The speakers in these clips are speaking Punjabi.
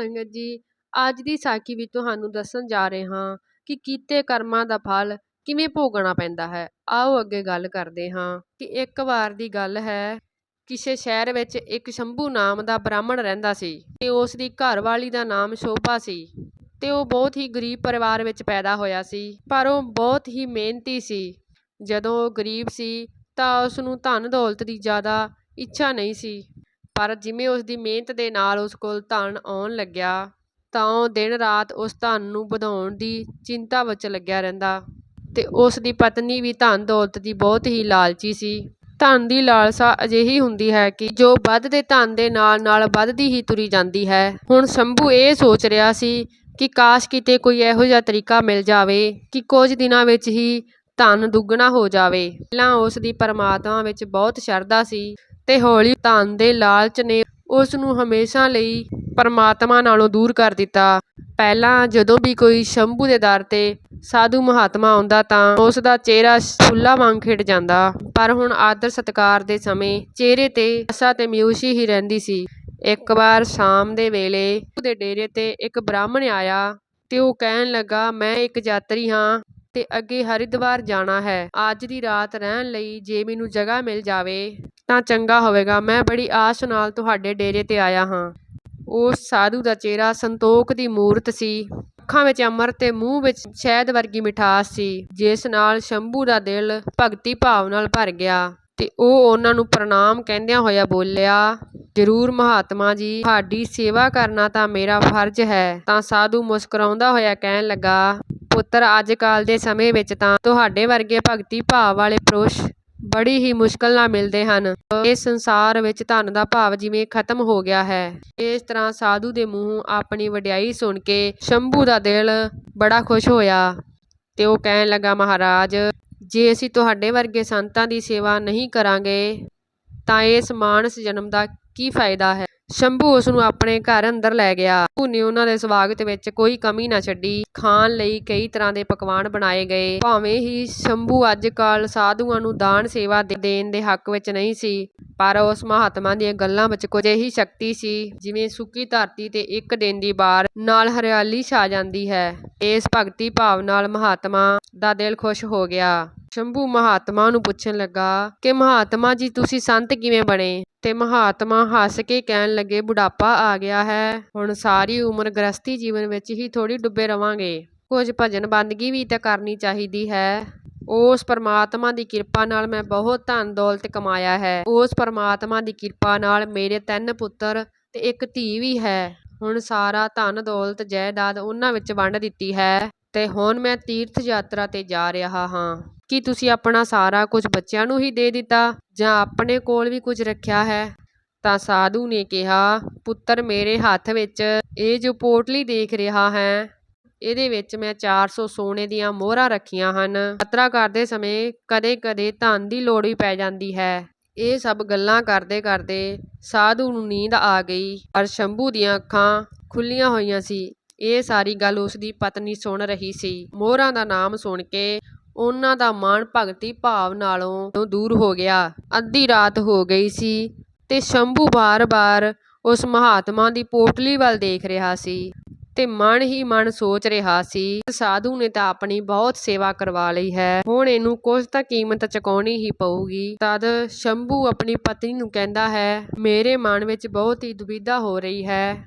ਸੰਗਤ ਜੀ, ਅੱਜ ਦੀ ਸਾਖੀ ਵਿੱਚ ਤੁਹਾਨੂੰ ਦੱਸਣ ਜਾ ਰਹੇ ਹਾਂ ਕਿ ਕੀਤੇ ਕਰਮਾਂ ਦਾ ਫਲ ਕਿਵੇਂ ਭੋਗਣਾ ਪੈਂਦਾ ਹੈ। ਆਓ ਅੱਗੇ ਗੱਲ ਕਰਦੇ ਹਾਂ ਕਿ ਇੱਕ ਵਾਰ ਦੀ ਗੱਲ ਹੈ, ਕਿਸੇ ਸ਼ਹਿਰ ਵਿੱਚ ਇੱਕ ਸ਼ੰਭੂ ਨਾਮ ਦਾ ਬ੍ਰਾਹਮਣ ਰਹਿੰਦਾ ਸੀ ਤੇ ਉਸ ਦੀ ਘਰਵਾਲੀ ਦਾ ਨਾਮ ਸ਼ੋਭਾ ਸੀ ਤੇ ਉਹ ਬਹੁਤ ਹੀ ਗਰੀਬ ਪਰਿਵਾਰ ਵਿੱਚ ਪੈਦਾ ਹੋਇਆ ਸੀ, ਪਰ ਉਹ ਬਹੁਤ ਹੀ ਮਿਹਨਤੀ ਸੀ। ਜਦੋਂ ਉਹ ਗਰੀਬ ਸੀ ਤਾਂ ਉਸ ਨੂੰ ਧਨ ਦੌਲਤ ਦੀ ਜ਼ਿਆਦਾ ਇੱਛਾ ਨਹੀਂ ਸੀ। ਪਰ ਜਿਵੇਂ ਉਸ ਦੀ ਮਿਹਨਤ ਦੇ ਨਾਲ ਉਸ ਕੋਲ ਧਨ ਆਉਣ ਲੱਗਿਆ, ਤਾਂ ਉਹ ਦਿਨ ਰਾਤ ਉਸ ਧਨ ਨੂੰ ਵਧਾਉਣ ਦੀ ਚਿੰਤਾ ਵਿੱਚ ਲੱਗਿਆ ਰਹਿੰਦਾ। ਤੇ ਉਸ ਦੀ ਪਤਨੀ ਵੀ ਧਨ ਦੌਲਤ ਦੀ ਬਹੁਤ ਹੀ ਲਾਲਚੀ ਸੀ। ਧਨ ਦੀ ਲਾਲਸਾ ਅਜਿਹੀ ਹੁੰਦੀ ਹੈ ਕਿ ਜੋ ਵੱਧਦੇ ਧਨ ਦੇ ਨਾਲ ਨਾਲ ਵੱਧਦੀ ਹੀ ਤੁਰੀ ਜਾਂਦੀ ਹੈ। ਹੁਣ ਸ਼ੰਭੂ ਇਹ ਸੋਚ ਰਿਹਾ ਸੀ ਕਿ ਕਾਸ਼ ਕਿਤੇ ਕੋਈ ਇਹੋ ਜਿਹਾ ਤਰੀਕਾ ਮਿਲ ਜਾਵੇ ਕਿ ਕੁਝ ਦਿਨਾਂ ਵਿੱਚ ਹੀ ਧਨ ਦੁੱਗਣਾ ਹੋ ਜਾਵੇ। ਪਹਿਲਾਂ ਉਸ ਦੀ ਪਰਮਾਤਮਾ ਵਿੱਚ ਬਹੁਤ ਸ਼ਰਧਾ ਸੀ। ਤੇ ਹੌਲੀ ਧਨ ਦੇ ਲਾਲਚ ਨੇ ਉਸ ਨੂੰ ਹਮੇਸ਼ਾ ਲਈ ਪਰਮਾਤਮਾ ਨਾਲੋਂ ਦੂਰ ਕਰ ਦਿੱਤਾ। ਪਹਿਲਾਂ ਜਦੋਂ ਵੀ ਕੋਈ ਸ਼ੰਭੂ ਦੇ ਦਰ ਤੇ ਸਾਧੂ ਮਹਾਤਮਾ ਆਉਂਦਾ ਤਾਂ ਉਸ ਦਾ ਚਿਹਰਾ ਫੁੱਲਾਂ ਵਾਂਗ ਖਿੜ ਜਾਂਦਾ। ਪਰ ਹੁਣ ਆਦਰ ਸਤਿਕਾਰ ਦੇ ਸਮੇਂ ਚਿਹਰੇ ਤੇ ਆਸਾ ਤੇ ਮਿਊਸੀ ਹੀ ਰਹਿੰਦੀ ਸੀ। ਇੱਕ ਵਾਰ ਸ਼ਾਮ ਦੇ ਵੇਲੇ ਉਹਦੇ ਡੇਰੇ ਤੇ ਇੱਕ ਬ੍ਰਾਹਮਣ ਆਇਆ ਤੇ ਉਹ ਕਹਿਣ ਲੱਗਾ, ਮੈਂ ਇੱਕ ਯਾਤਰੀ ਹਾਂ ਤੇ ਅੱਗੇ ਹਰਿਦੁਆਰ ਜਾਣਾ ਹੈ। ਅੱਜ ਦੀ ਰਾਤ ਰਹਿਣ ਲਈ ਜੇ ਮੈਨੂੰ ਜਗ੍ਹਾ ਮਿਲ ਜਾਵੇ ਤਾਂ ਚੰਗਾ ਹੋਵੇਗਾ। ਮੈਂ ਬੜੀ ਆਸ ਨਾਲ ਤੁਹਾਡੇ ਡੇਰੇ ਤੇ ਆਇਆ ਹਾਂ। ਉਸ ਸਾਧੂ ਦਾ ਚਿਹਰਾ ਸੰਤੋਖ ਦੀ ਮੂਰਤ ਸੀ। ਅੱਖਾਂ ਵਿੱਚ ਅਮਰ ਤੇ ਮੂੰਹ ਵਿੱਚ ਸ਼ਹਿਦ ਵਰਗੀ ਮਿਠਾਸ ਸੀ, ਜਿਸ ਨਾਲ ਸ਼ੰਭੂ ਦਾ ਦਿਲ ਭਗਤੀ ਭਾਵ ਨਾਲ ਭਰ ਗਿਆ ਤੇ ਉਹ ਉਹਨਾਂ ਨੂੰ ਪ੍ਰਣਾਮ ਕਹਿੰਦਿਆਂ ਹੋਇਆ ਬੋਲਿਆ, ਜ਼ਰੂਰ ਮਹਾਤਮਾ ਜੀ, ਤੁਹਾਡੀ ਸੇਵਾ ਕਰਨਾ ਤਾਂ ਮੇਰਾ ਫਰਜ਼ ਹੈ। ਤਾਂ ਸਾਧੂ ਮੁਸਕਰਾਉਂਦਾ ਹੋਇਆ ਕਹਿਣ ਲੱਗਾ, ਪੁੱਤਰ ਅੱਜ ਕੱਲ ਦੇ ਸਮੇਂ ਵਿੱਚ ਤਾਂ ਤੁਹਾਡੇ ਵਰਗੇ ਭਗਤੀ ਭਾਵ ਵਾਲੇ ਪੁਰਸ਼ ਬੜੀ ਹੀ ਮੁਸ਼ਕਲ ਨਾਲ ਮਿਲਦੇ ਹਨ। ਇਸ ਸੰਸਾਰ ਵਿੱਚ ਧਨ ਦਾ ਭਾਵ ਜਿਵੇਂ ਖਤਮ ਹੋ ਗਿਆ ਹੈ। ਇਸ ਤਰ੍ਹਾਂ ਸਾਧੂ ਦੇ ਮੂੰਹੋਂ ਆਪਣੀ ਵਡਿਆਈ ਸੁਣ ਕੇ ਸ਼ੰਭੂ ਦਾ ਦਿਲ ਬੜਾ ਖੁਸ਼ ਹੋਇਆ ਤੇ ਉਹ ਕਹਿਣ ਲੱਗਾ, ਮਹਾਰਾਜ, ਜੇ ਅਸੀਂ ਤੁਹਾਡੇ ਵਰਗੇ ਸੰਤਾਂ ਦੀ ਸੇਵਾ ਨਹੀਂ ਕਰਾਂਗੇ, ਤਾਂ ਇਸ ਮਾਨਸ ਜਨਮ ਦਾ ਕੀ ਫਾਇਦਾ ਹੈ? ਸ਼ੰਭੂ ਉਸ ਨੂੰ ਆਪਣੇ ਘਰ ਅੰਦਰ ਲੈ ਗਿਆ। ਸ਼ੰਭੂ ਨੇ ਉਹਨਾਂ ਦੇ ਸਵਾਗਤ ਵਿੱਚ ਕੋਈ ਕਮੀ ਨਾ ਛੱਡੀ। ਖਾਣ ਲਈ ਕਈ ਤਰ੍ਹਾਂ ਦੇ ਪਕਵਾਨ ਬਣਾਏ ਗਏ। ਭਾਵੇਂ ਹੀ ਸ਼ੰਭੂ ਅੱਜ ਕੱਲ੍ਹ ਸਾਧੂਆਂ ਨੂੰ ਦਾਨ ਸੇਵਾ ਦੇ- ਦੇਣ ਦੇ ਹੱਕ ਵਿੱਚ ਨਹੀਂ ਸੀ, ਪਰ ਉਸ ਮਹਾਤਮਾ ਦੀਆਂ ਗੱਲਾਂ ਵਿੱਚ ਕੁਝ ਇਹੀ ਸ਼ਕਤੀ ਸੀ, ਜਿਵੇਂ ਸੁੱਕੀ ਧਰਤੀ ਤੇ ਇੱਕ ਦਿਨ ਦੀ ਬਾਰ ਨਾਲ ਹਰਿਆਲੀ ਛਾ ਜਾਂਦੀ ਹੈ। ਇਸ ਭਗਤੀ ਭਾਵ ਨਾਲ ਮਹਾਤਮਾ ਦਾ ਦਿਲ ਖੁਸ਼ ਹੋ ਗਿਆ। ਸ਼ੰਭੂ ਮਹਾਤਮਾ ਨੂੰ ਪੁੱਛਣ ਲੱਗਾ ਕਿ, ਮਹਾਤਮਾ ਜੀ, ਤੁਸੀਂ ਸੰਤ ਕਿਵੇਂ ਬਣੇ? ਤੇ ਮਹਾਤਮਾ ਹੱਸ ਕੇ ਕਹਿਣ ਲੱਗੇ, ਬੁਢਾਪਾ ਆ ਗਿਆ ਹੈ, ਹੁਣ ਸਾਰੀ ਉਮਰ ਗ੍ਰਸਤੀ ਜੀਵਨ ਵਿੱਚ ਹੀ ਥੋੜ੍ਹੀ ਡੁੱਬੇ ਰਵਾਂਗੇ। ਕੁਝ ਭਜਨ ਬੰਦਗੀ ਵੀ ਤਾਂ ਕਰਨੀ ਚਾਹੀਦੀ ਹੈ। ਉਸ ਪਰਮਾਤਮਾ ਦੀ ਕਿਰਪਾ ਨਾਲ ਮੈਂ ਬਹੁਤ ਧਨ ਦੌਲਤ ਕਮਾਇਆ ਹੈ। ਉਸ ਪਰਮਾਤਮਾ ਦੀ ਕਿਰਪਾ ਨਾਲ ਮੇਰੇ ਤਿੰਨ ਪੁੱਤਰ ਤੇ ਇੱਕ ਧੀ ਵੀ ਹੈ। ਹੁਣ ਸਾਰਾ ਧਨ ਦੌਲਤ ਜਾਇਦਾਦ ਉਹਨਾਂ ਵਿੱਚ ਵੰਡ ਦਿੱਤੀ ਹੈ ਤੇ ਹੁਣ ਮੈਂ ਤੀਰਥ ਯਾਤਰਾ ਤੇ ਜਾ ਰਿਹਾ ਹਾਂ। ਕੀ ਤੁਸੀਂ ਆਪਣਾ ਸਾਰਾ ਕੁਝ ਬੱਚਿਆਂ ਨੂੰ ਹੀ ਦੇ ਦਿੱਤਾ ਜਾਂ ਆਪਣੇ ਕੋਲ ਵੀ ਕੁਝ ਰੱਖਿਆ ਹੈ? ਤਾਂ ਸਾਧੂ ਨੇ ਕਿਹਾ, ਪੁੱਤਰ, ਮੇਰੇ ਹੱਥ ਵਿੱਚ ਇਹ ਜੋ ਪੋਟਲੀ ਦੇਖ ਰਿਹਾ ਹੈ, ਇਹਦੇ ਵਿੱਚ ਮੈਂ 400 ਸੋਨੇ ਦੀਆਂ ਮੋਹਰਾਂ ਰੱਖੀਆਂ ਹਨ। ਯਾਤਰਾ ਕਰਦੇ ਸਮੇਂ ਕਦੇ-ਕਦੇ ਧਨ ਦੀ ਲੋੜ ਵੀ ਪੈ ਜਾਂਦੀ ਹੈ। ਇਹ ਸਭ ਗੱਲਾਂ ਕਰਦੇ ਕਰਦੇ ਸਾਧੂ ਨੂੰ ਨੀਂਦ ਆ ਗਈ ਪਰ ਸ਼ੰਭੂ ਦੀਆਂ ਅੱਖਾਂ ਖੁੱਲੀਆਂ ਹੋਈਆਂ ਸੀ। ਇਹ ਸਾਰੀ ਗੱਲ ਉਸ ਦੀ ਪਤਨੀ ਸੁਣ ਰਹੀ ਸੀ। ਮੋਹਰਾਂ ਦਾ ਨਾਮ ਸੁਣ ਕੇ ਉਹਨਾਂ ਦਾ ਮਨ ਭਗਤੀ ਭਾਵ ਨਾਲੋਂ ਦੂਰ ਹੋ ਗਿਆ। ਅੱਧੀ ਰਾਤ ਹੋ ਗਈ ਸੀ ਤੇ ਸ਼ੰਭੂ ਬਾਰ-ਬਾਰ ਉਸ ਮਹਾਤਮਾ ਦੀ ਪੋਟਲੀ ਵੱਲ ਦੇਖ ਰਿਹਾ ਸੀ ਤੇ ਮਨ ਹੀ ਮਨ ਸੋਚ ਰਿਹਾ ਸੀ ਸਾਧੂ ਨੇ ਤਾਂ ਆਪਣੀ ਬਹੁਤ ਸੇਵਾ ਕਰਵਾ ਲਈ ਹੈ। ਹੁਣ ਇਹਨੂੰ ਕੁਝ ਤਾਂ ਕੀਮਤ ਚੁਕਾਉਣੀ ਹੀ ਪਊਗੀ। ਤਦ ਸ਼ੰਭੂ ਆਪਣੀ ਪਤਨੀ ਨੂੰ ਕਹਿੰਦਾ ਹੈ, ਮੇਰੇ ਮਨ ਵਿੱਚ ਬਹੁਤ ਹੀ ਦੁਬਿਧਾ ਹੋ ਰਹੀ ਹੈ।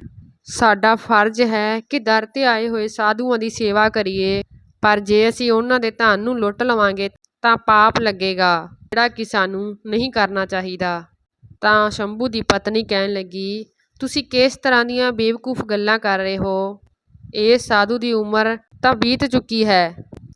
ਸਾਡਾ ਫਰਜ਼ ਹੈ ਕਿ ਦਰ ਤੇ ਆਏ ਹੋਏ ਸਾਧੂਆਂ ਦੀ ਸੇਵਾ ਕਰੀਏ। ਪਰ ਜੇ ਅਸੀਂ ਉਹਨਾਂ ਦੇ ਧਨ ਨੂੰ ਲੁੱਟ ਲਵਾਂਗੇ ਤਾਂ ਪਾਪ ਲੱਗੇਗਾ, ਜਿਹੜਾ ਕਿ ਸਾਨੂੰ ਨਹੀਂ ਕਰਨਾ ਚਾਹੀਦਾ। ਤਾਂ ਸ਼ੰਭੂ ਦੀ ਪਤਨੀ ਕਹਿਣ ਲੱਗੀ, ਤੁਸੀਂ ਕਿਸ ਤਰ੍ਹਾਂ ਦੀਆਂ ਬੇਵਕੂਫ ਗੱਲਾਂ ਕਰ ਰਹੇ ਹੋ? ਇਹ ਸਾਧੂ ਦੀ ਉਮਰ ਤਾਂ ਬੀਤ ਚੁੱਕੀ ਹੈ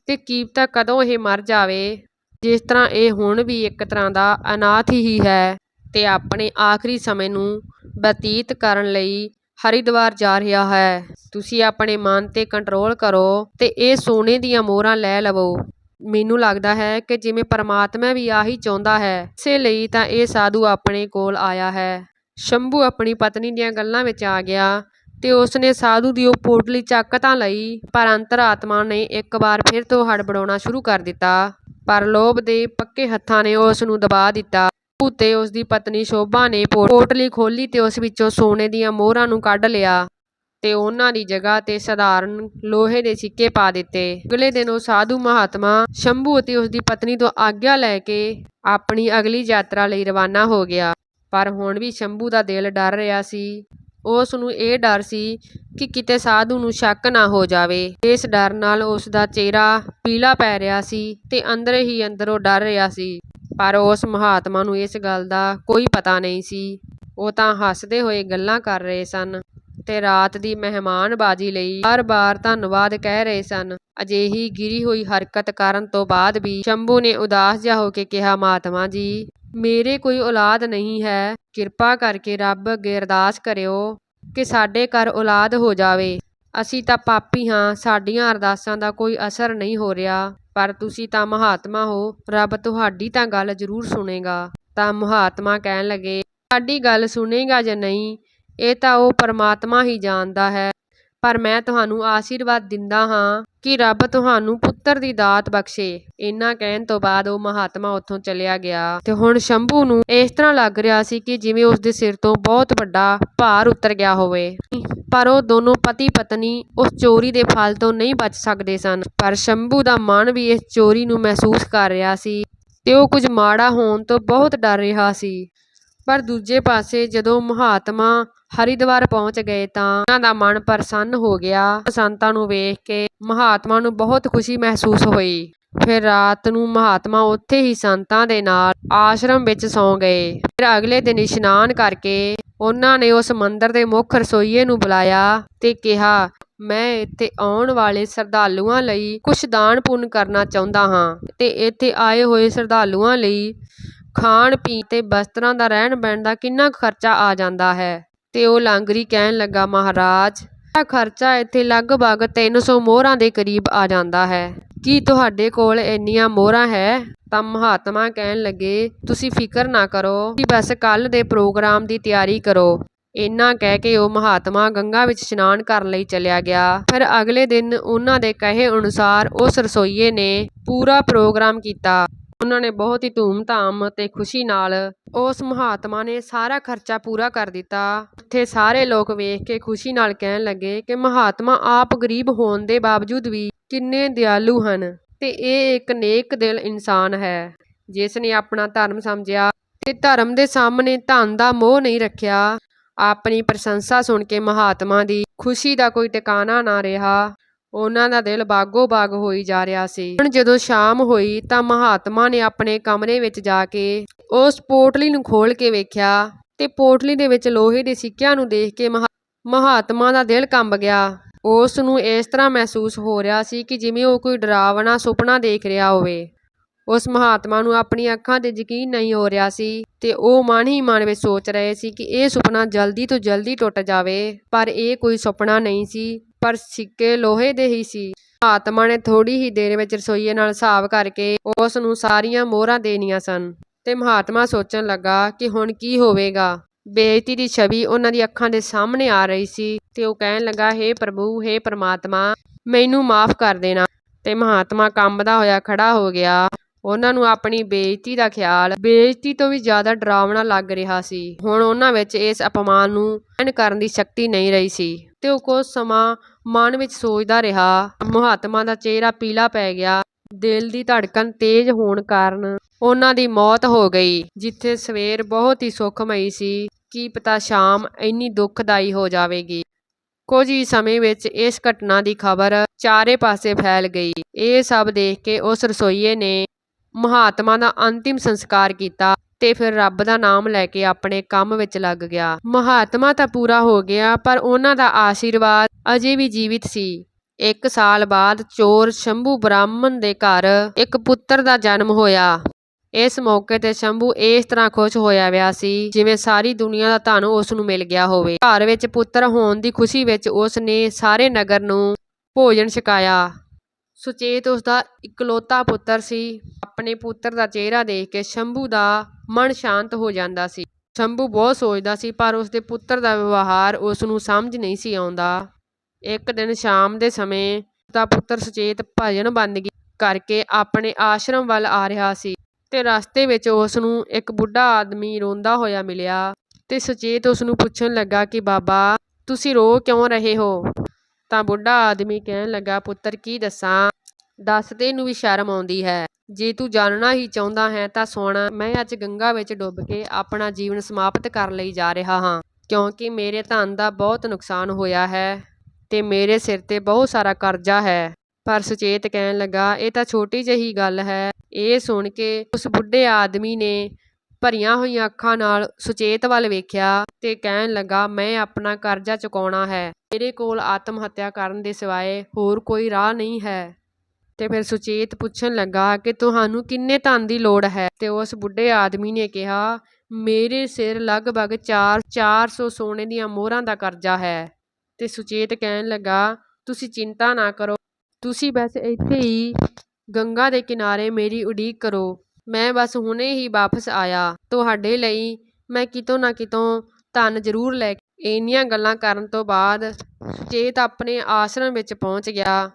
ਤੇ ਕੀਪਤਾ ਕਦੋਂ ਇਹ ਮਰ ਜਾਵੇ? ਜਿਸ ਤਰ੍ਹਾਂ ਇਹ ਹੁਣ ਵੀ ਇੱਕ ਤਰ੍ਹਾਂ ਦਾ ਅਨਾਥ ਹੀ ਹੈ ਤੇ ਆਪਣੇ ਆਖਰੀ ਸਮੇਂ ਨੂੰ ਬਤੀਤ ਕਰਨ ਲਈ ਹਰਿਦੁਆਰ ਜਾ ਰਿਹਾ ਹੈ। ਤੁਸੀਂ ਆਪਣੇ ਮਨ ਤੇ ਕੰਟਰੋਲ ਕਰੋ ਅਤੇ ਇਹ ਸੋਨੇ ਦੀਆਂ ਮੋਹਰਾਂ ਲੈ ਲਵੋ। ਮੈਨੂੰ ਲੱਗਦਾ ਹੈ ਕਿ ਜਿਵੇਂ ਪਰਮਾਤਮਾ ਵੀ ਆਹੀ ਚਾਹੁੰਦਾ ਹੈ, ਇਸੇ ਲਈ ਤਾਂ ਇਹ ਸਾਧੂ ਆਪਣੇ ਕੋਲ ਆਇਆ ਹੈ। ਸ਼ੰਭੂ ਆਪਣੀ ਪਤਨੀ ਦੀਆਂ ਗੱਲਾਂ ਵਿੱਚ ਆ ਗਿਆ ਤੇ ਉਸਨੇ ਸਾਧੂ ਦੀ ਉਹ ਪੋਟਲੀ ਚੱਕ ਤਾਂ ਲਈ ਪਰ ਅੰਤਰਾਤਮਾ ਨੇ ਇੱਕ ਵਾਰ ਫਿਰ ਤੋਂ ਹੜਬੜਾਉਣਾ ਸ਼ੁਰੂ ਕਰ ਦਿੱਤਾ। ਪਰ ਲੋਭ ਦੇ ਪੱਕੇ ਹੱਥਾਂ ਨੇ ਉਸ ਨੂੰ ਦਬਾ ਦਿੱਤਾ। ਤੇ ਉਸ ਦੀ ਪਤਨੀ ਸ਼ੋਭਾ ਨੇ ਪੋ- ਪੋਟਲੀ ਖੋਲੀ ਤੇ ਉਸ ਵਿੱਚੋਂ ਸੋਨੇ ਦੀਆਂ ਮੋਹਰਾਂ ਨੂੰ ਕੱਢ ਲਿਆ ਤੇ ਉਹਨਾਂ ਦੀ ਜਗ੍ਹਾ ਤੇ ਸਧਾਰਨ ਲੋਹੇ ਦੇ ਸਿੱਕੇ ਪਾ ਦਿੱਤੇ। ਅਗਲੇ ਦਿਨ ਉਹ ਸਾਧੂ ਮਹਾਤਮਾ ਸ਼ੰਭੂ ਅਤੇ ਉਸ ਦੀ ਪਤਨੀ ਤੋਂ ਆਗਿਆ ਲੈ ਕੇ ਆਪਣੀ ਅਗਲੀ ਯਾਤਰਾ ਲਈ ਰਵਾਨਾ ਹੋ ਗਿਆ। ਪਰ ਹੁਣ ਵੀ ਸ਼ੰਭੂ ਦਾ ਦਿਲ ਡਰ ਰਿਹਾ ਸੀ। ਉਸ ਨੂੰ ਇਹ ਡਰ ਸੀ ਕਿ ਕਿਤੇ ਸਾਧੂ ਨੂੰ ਸ਼ੱਕ ਨਾ ਹੋ ਜਾਵੇ। ਇਸ ਡਰ ਨਾਲ ਉਸ ਦਾ ਚਿਹਰਾ ਪੀਲਾ ਪੈ ਰਿਹਾ ਸੀ ਤੇ ਅੰਦਰ ਹੀ ਅੰਦਰ ਉਹ ਡਰ ਰਿਹਾ ਸੀ। ਪਰ ਉਸ ਮਹਾਤਮਾ ਨੂੰ ਇਸ ਗੱਲ ਦਾ ਕੋਈ ਪਤਾ ਨਹੀਂ ਸੀ। ਉਹ ਤਾਂ ਹੱਸਦੇ ਹੋਏ ਗੱਲਾਂ ਕਰ ਰਹੇ ਸਨ ਤੇ ਰਾਤ ਦੀ ਮਹਿਮਾਨਬਾਜ਼ੀ ਲਈ ਬਾਰ-ਬਾਰ ਧੰਨਵਾਦ ਕਹਿ ਰਹੇ ਸਨ। ਅਜਿਹੀ ਗਿਰੀ ਹੋਈ ਹਰਕਤ ਕਰਨ ਤੋਂ ਬਾਅਦ ਵੀ ਸ਼ੰਭੂ ਨੇ ਉਦਾਸ ਜਿਹਾ ਹੋ ਕੇ ਕਿਹਾ, ਮਹਾਤਮਾ ਜੀ, ਮੇਰੇ ਕੋਈ ਔਲਾਦ ਨਹੀਂ ਹੈ। ਕਿਰਪਾ ਕਰਕੇ ਰੱਬ ਅੱਗੇ ਅਰਦਾਸ ਕਰਿਓ ਕਿ ਸਾਡੇ ਘਰ ਔਲਾਦ ਹੋ ਜਾਵੇ। ਅਸੀਂ ਤਾਂ ਪਾਪੀ ਹਾਂ, ਸਾਡੀਆਂ ਅਰਦਾਸਾਂ ਦਾ ਕੋਈ ਅਸਰ ਨਹੀਂ ਹੋ ਰਿਹਾ। ਪਰ ਤੁਸੀਂ ਤਾਂ ਮਹਾਤਮਾ ਹੋ, ਰੱਬ ਤੁਹਾਡੀ ਤਾਂ ਗੱਲ ਜ਼ਰੂਰ ਸੁਣੇਗਾ। ਤਾਂ ਮਹਾਤਮਾ ਕਹਿਣ ਲੱਗੇ, ਸਾਡੀ ਗੱਲ ਸੁਣੇਗਾ ਜਾਂ ਨਹੀਂ, ਇਹ ਤਾਂ ਉਹ ਪਰਮਾਤਮਾ ਹੀ ਜਾਣਦਾ ਹੈ। ਪਰ ਮੈਂ ਤੁਹਾਨੂੰ ਆਸ਼ੀਰਵਾਦ ਦਿੰਦਾ ਹਾਂ ਕਿ ਰੱਬ ਤੁਹਾਨੂੰ ਪੁੱਤਰ ਦੀ ਦਾਤ ਬਖਸ਼ੇ। ਇੰਨਾ ਕਹਿਣ ਤੋਂ ਬਾਅਦ ਉਹ ਮਹਾਤਮਾ ਉੱਥੋਂ ਚਲਿਆ ਗਿਆ ਤੇ ਹੁਣ ਸ਼ੰਭੂ ਨੂੰ ਇਸ ਤਰ੍ਹਾਂ ਲੱਗ ਰਿਹਾ ਸੀ ਕਿ ਜਿਵੇਂ ਉਸ ਦੇ ਸਿਰ ਤੋਂ ਬਹੁਤ ਵੱਡਾ ਭਾਰ ਉਤਰ ਗਿਆ ਹੋਵੇ। ਪਰ ਉਹ ਦੋਨੋਂ ਪਤੀ ਪਤਨੀ ਉਸ ਚੋਰੀ ਦੇ ਫਲ ਤੋਂ ਨਹੀਂ ਬਚ ਸਕਦੇ ਸਨ। ਪਰ ਸ਼ੰਭੂ ਦਾ ਮਨ ਵੀ ਇਸ ਚੋਰੀ ਨੂੰ ਮਹਿਸੂਸ ਕਰ ਰਿਹਾ ਸੀ ਤੇ ਉਹ ਕੁਝ ਮਾੜਾ ਹੋਣ ਤੋਂ ਬਹੁਤ ਡਰ ਰਿਹਾ ਸੀ। ਪਰ ਦੂਜੇ ਪਾਸੇ ਜਦੋਂ ਮਹਾਤਮਾ ਹਰਿਦੁਆਰ ਪਹੁੰਚ ਗਏ ਤਾਂ ਉਹਨਾਂ ਦਾ ਮਨ ਪ੍ਰਸੰਨ ਹੋ ਗਿਆ। ਸੰਤਾਂ ਨੂੰ ਵੇਖ ਕੇ ਮਹਾਤਮਾ ਨੂੰ ਬਹੁਤ ਖੁਸ਼ੀ ਮਹਿਸੂਸ ਹੋਈ। ਫਿਰ ਰਾਤ ਨੂੰ ਮਹਾਤਮਾ ਉੱਥੇ ਹੀ ਸੰਤਾਂ ਦੇ ਨਾਲ ਆਸ਼ਰਮ ਵਿੱਚ ਸੌਂ ਗਏ। ਫਿਰ ਅਗਲੇ ਦਿਨ ਇਸ਼ਨਾਨ ਕਰਕੇ ਉਹਨਾਂ ਨੇ ਉਸ ਮੰਦਰ ਦੇ ਮੁੱਖ ਰਸੋਈਏ ਨੂੰ ਬੁਲਾਇਆ ਤੇ ਕਿਹਾ, ਮੈਂ ਇੱਥੇ ਆਉਣ ਵਾਲੇ ਸ਼ਰਧਾਲੂਆਂ ਲਈ ਕੁਝ ਦਾਨ ਪੁੰਨ ਕਰਨਾ ਚਾਹੁੰਦਾ ਹਾਂ ਤੇ ਇੱਥੇ ਆਏ ਹੋਏ ਸ਼ਰਧਾਲੂਆਂ ਲਈ ਖਾਣ, ਪੀਣ ਤੇ ਵਸਤਰਾਂ ਦਾ ਰਹਿਣ ਬਹਿਣ ਦਾ ਕਿੰਨਾ ਕੁ ਖਰਚਾ ਆ ਜਾਂਦਾ ਹੈ? ਤੇ ਉਹ ਲਾਂਗਰੀ ਕਹਿਣ ਲੱਗਾ, ਮਹਾਰਾਜ ਇਹ ਖਰਚਾ ਇੱਥੇ ਲਗਭਗ 300 ਮੋਹਰਾਂ ਦੇ ਕਰੀਬ ਆ ਜਾਂਦਾ ਹੈ। ਕੀ ਤੁਹਾਡੇ ਕੋਲ ਇੰਨੀਆਂ ਮੋਹਰਾਂ ਹੈ? ਤਾਂ ਮਹਾਤਮਾ ਕਹਿਣ ਲੱਗੇ, ਤੁਸੀਂ ਫਿਕਰ ਨਾ ਕਰੋ ਕਿ ਬਸ ਕੱਲ ਦੇ ਪ੍ਰੋਗਰਾਮ ਦੀ ਤਿਆਰੀ ਕਰੋ। ਇੰਨਾ ਕਹਿ ਕੇ ਉਹ ਮਹਾਤਮਾ ਗੰਗਾ ਵਿੱਚ ਇਸ਼ਨਾਨ ਕਰਨ ਲਈ ਚਲਿਆ ਗਿਆ। ਫਿਰ ਅਗਲੇ ਦਿਨ ਉਹਨਾਂ ਦੇ ਕਹੇ ਅਨੁਸਾਰ ਉਸ ਰਸੋਈਏ ਨੇ ਪੂਰਾ ਪ੍ਰੋਗਰਾਮ ਕੀਤਾ। ਉਹਨਾਂ ਨੇ ਬਹੁਤ ਹੀ ਧੂਮ-ਧਾਮ ਤੇ ਖੁਸ਼ੀ ਨਾਲ ਉਸ ਮਹਾਤਮਾ ਨੇ ਸਾਰਾ ਖਰਚਾ ਪੂਰਾ ਕਰ ਦਿੱਤਾ। ਉੱਥੇ ਸਾਰੇ ਲੋਕ ਵੇਖ ਕੇ ਖੁਸ਼ੀ ਨਾਲ ਕਹਿਣ ਲੱਗੇ ਕਿ ਮਹਾਤਮਾ ਆਪ ਗਰੀਬ ਹੋਣ ਦੇ ਬਾਵਜੂਦ ਵੀ ਕਿੰਨੇ ਦਿਆਲੂ ਹਨ ਤੇ ਇਹ ਇੱਕ ਨੇਕ ਦਿਲ ਇਨਸਾਨ ਹੈ। ਜਿਸ ਨੇ ਆਪਣਾ ਧਰਮ ਸਮਝਿਆ ਤੇ ਧਰਮ ਦੇ ਸਾਹਮਣੇ ਧਨ ਦਾ ਮੋਹ ਨਹੀਂ ਰੱਖਿਆ। ਆਪਣੀ ਪ੍ਰਸ਼ੰਸਾ ਸੁਣ ਕੇ ਮਹਾਤਮਾ ਦੀ ਖੁਸ਼ੀ ਦਾ ਕੋਈ ਟਿਕਾਣਾ ਨਾ ਰਿਹਾ। ਉਹਨਾਂ ਦਾ ਦਿਲ ਬਾਗੋ ਬਾਗ ਹੋਈ ਜਾ ਰਿਹਾ ਸੀ। ਹੁਣ ਜਦੋਂ ਸ਼ਾਮ ਹੋਈ ਤਾਂ ਮਹਾਤਮਾ ਨੇ ਆਪਣੇ ਕਮਰੇ ਵਿੱਚ ਜਾ ਕੇ ਉਸ ਪੋਟਲੀ ਨੂੰ ਖੋਲ ਕੇ ਵੇਖਿਆ ਤੇ ਪੋਟਲੀ ਦੇ ਵਿੱਚ ਲੋਹੇ ਦੇ ਸਿੱਕਿਆਂ ਨੂੰ ਦੇਖ ਕੇ ਮਹਾ- ਮਹਾਤਮਾ ਦਾ ਦਿਲ ਕੰਬ ਗਿਆ। ਉਸ ਨੂੰ ਇਸ ਤਰ੍ਹਾਂ ਮਹਿਸੂਸ ਹੋ ਰਿਹਾ ਸੀ ਕਿ ਜਿਵੇਂ ਉਹ ਕੋਈ ਡਰਾਵਣਾ ਸੁਪਨਾ ਦੇਖ ਰਿਹਾ ਹੋਵੇ। ਉਸ ਮਹਾਤਮਾ ਨੂੰ ਆਪਣੀਆਂ ਅੱਖਾਂ ਤੇ ਯਕੀਨ ਨਹੀਂ ਹੋ ਰਿਹਾ ਸੀ ਤੇ ਉਹ ਮਨ ਹੀ ਮਨ ਵਿੱਚ ਸੋਚ ਰਹੇ ਸੀ ਕਿ ਇਹ ਸੁਪਨਾ ਜਲਦੀ ਤੋਂ ਜਲਦੀ ਟੁੱਟ ਜਾਵੇ, ਪਰ ਇਹ ਕੋਈ ਸੁਪਨਾ ਨਹੀਂ ਸੀ, ਪਰ ਸਿੱਕੇ ਲੋਹੇ ਦੇ ਹੀ ਸੀ। ਮਹਾਤਮਾ ਨੇ ਥੋੜੀ ਹੀ ਦੇਰ ਵਿੱਚ ਰਸੋਈਏ ਨਾਲ ਹਿਸਾਬ ਕਰਕੇ ਉਸ ਨੂੰ ਸਾਰੀਆਂ ਮੋਹਰਾਂ ਦੇਣੀਆਂ ਸਨ ਤੇ ਮਹਾਤਮਾ ਸੋਚਣ ਲੱਗਾ ਕਿ ਹੁਣ ਕੀ ਹੋਵੇਗਾ। ਬੇਇੱਜ਼ਤੀ ਦੀ ਛਵੀ ਉਹਨਾਂ ਦੀ ਅੱਖਾਂ ਦੇ ਸਾਹਮਣੇ ਆ ਰਹੀ ਸੀ ਤੇ ਉਹ ਕਹਿਣ ਲੱਗਾ, ਹੇ ਪ੍ਰਭੂ, ਹੇ ਪਰਮਾਤਮਾ, ਮੈਨੂੰ ਮਾਫ ਕਰ ਦੇਣਾ। ਤੇ ਮਹਾਤਮਾ ਕੰਬਦਾ ਹੋਇਆ ਖੜਾ ਹੋ ਗਿਆ। ਉਹਨਾਂ ਨੂੰ ਆਪਣੀ ਬੇਇੱਜ਼ਤੀ ਦਾ ਖਿਆਲ, ਬੇਇੱਜ਼ਤੀ ਤੋਂ ਵੀ ਜ਼ਿਆਦਾ ਡਰਾਵਣਾ ਲੱਗ ਰਿਹਾ ਸੀ। ਹੁਣ ਉਹਨਾਂ ਵਿੱਚ ਇਸ ਅਪਮਾਨ ਨੂੰ ਸਹਿਣ ਕਰਨ ਦੀ ਸ਼ਕਤੀ ਨਹੀਂ ਰਹੀ ਸੀ। ਤੇ ਉਹ ਕੁਝ ਸਮਾਂ ਮਨ ਵਿੱਚ ਸੋਚਦਾ ਰਿਹਾ, ਮਹਾਤਮਾ ਦਾ ਚਿਹਰਾ ਪੀਲਾ ਪੈ ਗਿਆ, ਦਿਲ ਦੀ ਧੜਕਨ ਤੇਜ਼ ਹੋਣ ਕਾਰਨ ਉਹਨਾਂ ਦੀ ਮੌਤ ਹੋ ਗਈ, ਜਿੱਥੇ ਸਵੇਰ ਬਹੁਤ ਹੀ ਸੁਖਮਈ ਸੀ ਕੀ ਪਤਾ ਸ਼ਾਮ ਇੰਨੀ ਦੁੱਖਦਾਈ ਹੋ ਜਾਵੇਗੀ। ਕੁਝ ਹੀ ਸਮੇਂ ਵਿੱਚ ਇਸ ਘਟਨਾ ਦੀ ਖਬਰ ਚਾਰੇ ਪਾਸੇ ਫੈਲ ਗਈ। ਇਹ ਸਭ ਦੇਖ ਕੇ ਉਸ ਰਸੋਈਏ ਨੇ ਮਹਾਤਮਾ ਦਾ ਅੰਤਿਮ ਸੰਸਕਾਰ ਕੀਤਾ ਤੇ ਫਿਰ ਰੱਬ ਦਾ ਨਾਮ ਲੈ ਕੇ ਆਪਣੇ ਕੰਮ ਵਿੱਚ ਲੱਗ ਗਿਆ। ਮਹਾਤਮਾ ਤਾਂ ਪੂਰਾ ਹੋ ਗਿਆ, ਪਰ ਉਹਨਾਂ ਦਾ ਆਸ਼ੀਰਵਾਦ ਅਜੇ ਵੀ ਜੀਵਿਤ ਸੀ। ਇੱਕ ਸਾਲ ਬਾਅਦ ਚੋਰ ਸ਼ੰਭੂ ਬ੍ਰਾਹਮਣ ਦੇ ਘਰ ਇੱਕ ਪੁੱਤਰ ਦਾ ਜਨਮ ਹੋਇਆ। ਇਸ ਮੌਕੇ ਤੇ ਸ਼ੰਭੂ ਇਸ ਤਰ੍ਹਾਂ ਖੁਸ਼ ਹੋਇਆ ਵਿਆ ਸੀ, ਜਿਵੇਂ ਸਾਰੀ ਦੁਨੀਆ ਦਾ ਧਨ ਉਸ ਨੂੰ ਮਿਲ ਗਿਆ ਹੋਵੇ। ਘਰ ਵਿੱਚ ਪੁੱਤਰ ਹੋਣ ਦੀ ਖੁਸ਼ੀ ਵਿੱਚ ਉਸ ਨੇ ਸਾਰੇ ਨਗਰ ਨੂੰ ਭੋਜਨ ਛਕਾਇਆ। ਸੁਚੇਤ ਉਸਦਾ ਇਕਲੌਤਾ ਪੁੱਤਰ ਸੀ। ਆਪਣੇ ਪੁੱਤਰ ਦਾ ਚਿਹਰਾ ਦੇਖ ਕੇ ਸ਼ੰਭੂ ਦਾ ਮਨ ਸ਼ਾਂਤ ਹੋ ਜਾਂਦਾ ਸੀ। ਸ਼ੰਭੂ ਬਹੁਤ ਸੋਚਦਾ ਸੀ, ਪਰ ਉਸਦੇ ਪੁੱਤਰ ਦਾ ਵਿਵਹਾਰ ਉਸ ਨੂੰ ਸਮਝ ਨਹੀਂ ਸੀ ਆਉਂਦਾ। ਇੱਕ ਦਿਨ ਸ਼ਾਮ ਦੇ ਸਮੇਂ ਦਾ ਪੁੱਤਰ ਸੁਚੇਤ ਭਜਨ ਬੰਦਗੀ ਕਰਕੇ ਆਪਣੇ ਆਸ਼ਰਮ ਵੱਲ ਆ ਰਿਹਾ ਸੀ ਤੇ ਰਸਤੇ ਵਿੱਚ ਉਸ ਨੂੰ ਇੱਕ ਬੁੱਢਾ ਆਦਮੀ ਰੋਂਦਾ ਹੋਇਆ ਮਿਲਿਆ ਤੇ ਸੁਚੇਤ ਉਸ ਨੂੰ ਪੁੱਛਣ ਲੱਗਾ ਕਿ, ਬਾਬਾ, ਤੁਸੀਂ ਰੋ ਕਿਉਂ ਰਹੇ ਹੋ? ਤਾਂ ਬੁੱਢਾ ਆਦਮੀ ਕਹਿਣ ਲੱਗਾ, ਪੁੱਤਰ, ਕੀ ਦੱਸਾਂ? ਦੱਸਦੇ ਨੂੰ ਵੀ ਸ਼ਰਮ ਆਉਂਦੀ ਹੈ। ਜੇ ਤੂੰ ਜਾਣਨਾ ਹੀ ਚਾਹੁੰਦਾ ਹੈ ਤਾਂ ਸੁਣ, ਮੈਂ ਅੱਜ ਗੰਗਾ ਵਿੱਚ ਡੁੱਬ ਕੇ ਆਪਣਾ ਜੀਵਨ ਸਮਾਪਤ ਕਰ ਲਈ ਜਾ ਰਿਹਾ ਹਾਂ, ਕਿਉਂਕਿ ਮੇਰੇ ਧਨ ਦਾ ਬਹੁਤ ਨੁਕਸਾਨ ਹੋਇਆ ਹੈ ਤੇ ਮੇਰੇ ਸਿਰ ਤੇ ਬਹੁਤ ਸਾਰਾ ਕਰਜ਼ਾ ਹੈ। ਪਰ ਸੁਚੇਤ ਕਹਿਣ ਲੱਗਾ, ਇਹ ਤਾਂ ਛੋਟੀ ਜਿਹੀ ਗੱਲ ਹੈ। ਇਹ ਸੁਣ ਕੇ ਉਸ ਬੁੱਢੇ ਆਦਮੀ ਨੇ ਭਰੀਆਂ ਹੋਈਆਂ ਅੱਖਾਂ ਨਾਲ ਸੁਚੇਤ ਵੱਲ ਵੇਖਿਆ ਤੇ ਕਹਿਣ ਲੱਗਾ, ਮੈਂ ਆਪਣਾ ਕਰਜ਼ਾ ਚੁਕਾਉਣਾ ਹੈ। ਮੇਰੇ ਕੋਲ ਆਤਮ ਹੱਤਿਆ ਕਰਨ ਦੇ ਸਿਵਾਏ ਹੋਰ ਕੋਈ ਰਾਹ ਨਹੀਂ ਹੈ। ਤੇ ਫਿਰ ਸੁਚੇਤ ਪੁੱਛਣ ਲੱਗਾ ਕਿ ਤੁਹਾਨੂੰ ਕਿੰਨੇ ਧਨ ਦੀ ਲੋੜ ਹੈ? ਤੇ ਉਸ ਬੁੱਢੇ ਆਦਮੀ ਨੇ ਕਿਹਾ, ਮੇਰੇ ਸਿਰ ਲਗਭਗ 4 400 ਸੋਨੇ ਦੀਆਂ ਮੋਹਰਾਂ ਦਾ ਕਰਜ਼ਾ ਹੈ। ਤੇ ਸੁਚੇਤ ਕਹਿਣ ਲੱਗਾ, ਤੁਸੀਂ ਚਿੰਤਾ ਨਾ ਕਰੋ। ਤੁਸੀਂ ਬਸ ਇੱਥੇ ਹੀ ਗੰਗਾ ਦੇ ਕਿਨਾਰੇ ਮੇਰੀ ਉਡੀਕ ਕਰੋ। ਮੈਂ ਬਸ ਹੁਣੇ ਹੀ ਵਾਪਸ ਆਇਆ। ਤੁਹਾਡੇ ਲਈ ਮੈਂ ਕਿਤੋਂ ਨਾ ਕਿਤੋਂ ਧਨ ਜ਼ਰੂਰ ਲੈ ਇੰਨੀਆਂ ਗੱਲਾਂ ਕਰਨ ਤੋਂ ਬਾਅਦ ਸੁਚੇਤ ਆਪਣੇ ਆਸ਼ਰਮ ਵਿੱਚ ਪਹੁੰਚ ਗਿਆ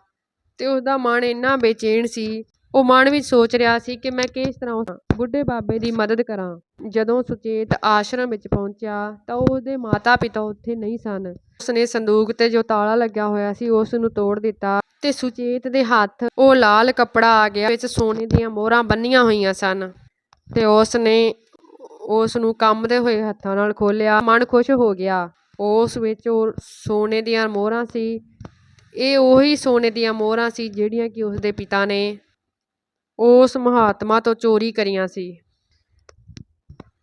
ਤੇ ਉਸਦਾ ਮਨ ਇੰਨਾ ਬੇਚੈਨ ਸੀ। ਉਹ ਮਨ ਵਿੱਚ ਸੋਚ ਰਿਹਾ ਸੀ ਕਿ ਮੈਂ ਕਿਸ ਤਰ੍ਹਾਂ ਉਸ ਬੁੱਢੇ ਬਾਬੇ ਦੀ ਮਦਦ ਕਰਾਂ। ਜਦੋਂ ਸੁਚੇਤ ਆਸ਼ਰਮ ਵਿੱਚ ਪਹੁੰਚਿਆ ਤਾਂ ਉਹਦੇ ਮਾਤਾ ਪਿਤਾ ਉੱਥੇ ਨਹੀਂ ਸਨ। ਉਸਨੇ ਸੰਦੂਕ ਤੇ ਜੋ ਤਾਲਾ ਲੱਗਿਆ ਹੋਇਆ ਸੀ, ਉਸ ਨੂੰ ਤੋੜ ਦਿੱਤਾ। ਤੇ ਸੁਚੇਤ ਦੇ ਹੱਥ ਉਹ ਲਾਲ ਕੱਪੜਾ ਆ ਗਿਆ, ਵਿੱਚ ਸੋਨੇ ਦੀਆਂ ਮੋਹਰਾਂ ਬੰਨੀਆਂ ਹੋਈਆਂ ਸਨ ਤੇ ਉਸ ਨੇ ਉਸ ਨੂੰ ਕੰਬਦੇ ਹੋਏ ਹੱਥਾਂ ਨਾਲ ਖੋਲਿਆ ਮਨ ਖੁਸ਼ ਹੋ ਗਿਆ। ਉਸ ਵਿੱਚ ਉਹ ਸੋਨੇ ਦੀਆਂ ਮੋਹਰਾਂ ਸੀ। ਇਹ ਉਹੀ ਸੋਨੇ ਦੀਆਂ ਮੋਹਰਾਂ ਸੀ ਜਿਹੜੀਆਂ ਕਿ ਉਸਦੇ ਪਿਤਾ ਨੇ ਉਸ ਮਹਾਤਮਾ ਤੋਂ ਚੋਰੀ ਕਰੀਆਂ ਸੀ।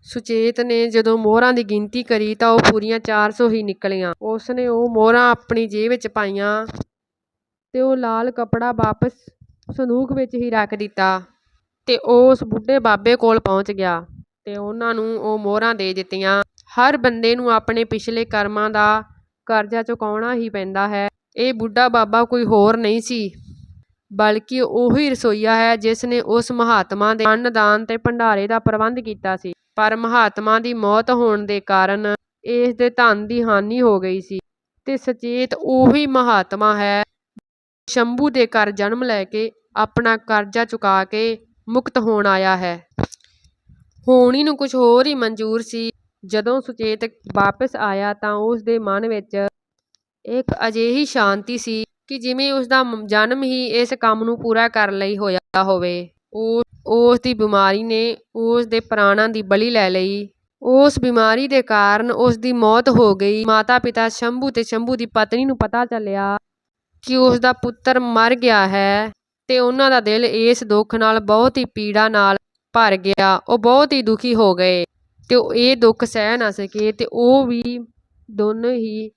ਸੁਚੇਤ ਨੇ ਜਦੋਂ ਮੋਹਰਾਂ ਦੀ ਗਿਣਤੀ ਕਰੀ ਤਾਂ ਉਹ ਪੂਰੀਆਂ 400 ਹੀ ਨਿਕਲੀਆਂ। ਉਸ ਨੇ ਉਹ ਮੋਹਰਾਂ ਆਪਣੀ ਜੇਬ ਵਿੱਚ ਪਾਈਆਂ। ਤੇ ਉਹ ਲਾਲ ਕੱਪੜਾ ਵਾਪਸ ਸੰਦੂਕ ਵਿੱਚ ਹੀ ਰੱਖ ਦਿੱਤਾ ਤੇ ਉਹ ਉਸ ਬੁੱਢੇ ਬਾਬੇ ਕੋਲ ਪਹੁੰਚ ਗਿਆ ਤੇ ਉਹਨਾਂ ਨੂੰ ਉਹ ਮੋਹਰਾਂ ਦੇ ਦਿੱਤੀਆਂ। ਹਰ ਬੰਦੇ ਨੂੰ ਆਪਣੇ ਪਿਛਲੇ ਕਰਮਾਂ ਦਾ ਕਰਜ਼ਾ ਚੁਕਾਉਣਾ ਹੀ ਪੈਂਦਾ ਹੈ। ਇਹ ਬੁੱਢਾ ਬਾਬਾ ਕੋਈ ਹੋਰ ਨਹੀਂ ਸੀ, ਬਲਕਿ ਉਹੀ ਰਸੋਈਆ ਹੈ ਜਿਸ ਨੇ ਉਸ ਮਹਾਤਮਾ ਦੇ ਅੰਨਦਾਨ ਤੇ ਭੰਡਾਰੇ ਦਾ ਪ੍ਰਬੰਧ ਕੀਤਾ ਸੀ। ਪਰ ਮਹਾਤਮਾ ਦੀ ਮੌਤ ਹੋਣ ਦੇ ਕਾਰਨ ਇਸ ਦੇ ਧਨ ਦੀ ਹਾਨੀ ਹੋ ਗਈ ਸੀ ਤੇ ਸਚੇਤ ਉਹੀ ਮਹਾਤਮਾ ਹੈ ਸ਼ੰਭੂ ਦੇ ਘਰ ਜਨਮ ਲੈ ਕੇ ਆਪਣਾ ਕਰਜ਼ਾ ਚੁਕਾ ਕੇ ਮੁਕਤ ਹੋਣ ਆਇਆ ਹੈ। ਹੋਣੀ ਨੂੰ ਕੁਝ ਹੋਰ ਹੀ ਮਨਜ਼ੂਰ ਸੀ। ਜਦੋਂ ਸੁਚੇਤ ਵਾਪਿਸ ਆਇਆ ਤਾਂ ਉਸ ਦੇ ਮਨ ਵਿੱਚ ਇੱਕ ਅਜਿਹੀ ਸ਼ਾਂਤੀ ਸੀ ਕਿ ਜਿਵੇਂ ਉਸ ਦਾ ਜਨਮ ਹੀ ਇਸ ਕੰਮ ਨੂੰ ਪੂਰਾ ਕਰਨ ਲਈ ਹੋਇਆ ਹੋਵੇ। ਉਹ, ਉਸ ਦੀ ਬਿਮਾਰੀ ਨੇ ਉਸ ਦੇ ਪ੍ਰਾਣਾਂ ਦੀ ਬਲੀ ਲੈ ਲਈ। ਉਸ ਬਿਮਾਰੀ ਦੇ ਕਾਰਨ ਉਸ ਦੀ ਮੌਤ ਹੋ ਗਈ। ਮਾਤਾ ਪਿਤਾ ਸ਼ੰਭੂ ਤੇ ਸ਼ੰਭੂ ਦੀ ਪਤਨੀ ਨੂੰ ਪਤਾ ਚੱਲਿਆ ਕਿ ਉਸ ਦਾ ਪੁੱਤਰ ਮਰ ਗਿਆ ਹੈ ਤੇ ਉਹਨਾਂ ਦਾ ਦਿਲ ਇਸ ਦੁੱਖ ਨਾਲ ਬਹੁਤ ਹੀ ਪੀੜਾ ਨਾਲ ਭਰ ਗਿਆ। ਉਹ ਬਹੁਤ ਹੀ ਦੁਖੀ ਹੋ ਗਏ ਤੇ ਉਹ ਇਹ ਦੁੱਖ ਸਹਿ ਨਾ ਸਕੇ ਤੇ ਉਹ ਵੀ ਦੋਨੋਂ ਹੀ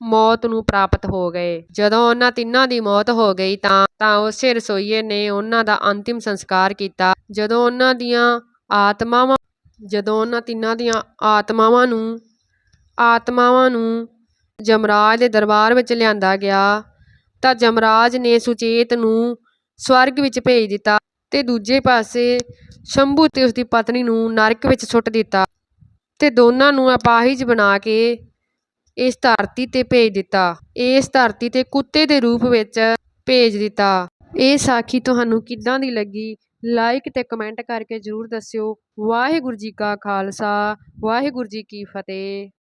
ਮੌਤ ਨੂੰ ਪ੍ਰਾਪਤ ਹੋ ਗਏ। ਜਦੋਂ ਉਹਨਾਂ ਤਿੰਨਾਂ ਦੀ ਮੌਤ ਹੋ ਗਈ ਤਾਂ ਤਾਂ ਉਸੇ ਰਸੋਈਏ ਨੇ ਉਹਨਾਂ ਦਾ ਅੰਤਿਮ ਸੰਸਕਾਰ ਕੀਤਾ। ਜਦੋਂ ਉਹਨਾਂ ਦੀਆਂ ਆਤਮਾਵਾਂ, ਜਦੋਂ ਉਹਨਾਂ ਤਿੰਨਾਂ ਦੀਆਂ ਆਤਮਾਵਾਂ ਨੂੰ ਆਤਮਾਵਾਂ ਨੂੰ ਜਮਰਾਜ ਦੇ ਦਰਬਾਰ ਵਿੱਚ ਲਿਆਂਦਾ ਗਿਆ ਤਾਂ ਜਮਰਾਜ ਨੇ ਸੁਚੇਤ ਨੂੰ ਸਵਰਗ ਵਿੱਚ ਭੇਜ ਦਿੱਤਾ ਤੇ ਦੂਜੇ ਪਾਸੇ ਸ਼ੰਭੂ ਤੇ ਉਸਦੀ ਪਤਨੀ ਨੂੰ ਨਰਕ ਵਿੱਚ ਸੁੱਟ ਦਿੱਤਾ ਤੇ ਦੋਨਾਂ ਨੂੰ ਅਪਾਹਿਜ ਬਣਾ ਕੇ ਇਸ ਧਰਤੀ ਤੇ ਭੇਜ ਦਿੱਤਾ। ਇਸ ਧਰਤੀ ਤੇ ਕੁੱਤੇ ਦੇ ਰੂਪ ਵਿੱਚ ਭੇਜ ਦਿੱਤਾ। ਇਹ ਸਾਖੀ ਤੁਹਾਨੂੰ ਕਿੱਦਾਂ ਦੀ ਲੱਗੀ? ਲਾਈਕ ਤੇ ਕਮੈਂਟ ਕਰਕੇ ਜਰੂਰ ਦੱਸਿਓ। ਵਾਹਿਗੁਰੂ ਜੀ ਕਾ ਖਾਲਸਾ। ਵਾਹਿਗੁਰੂ ਜੀ ਕੀ ਫਤਿਹ।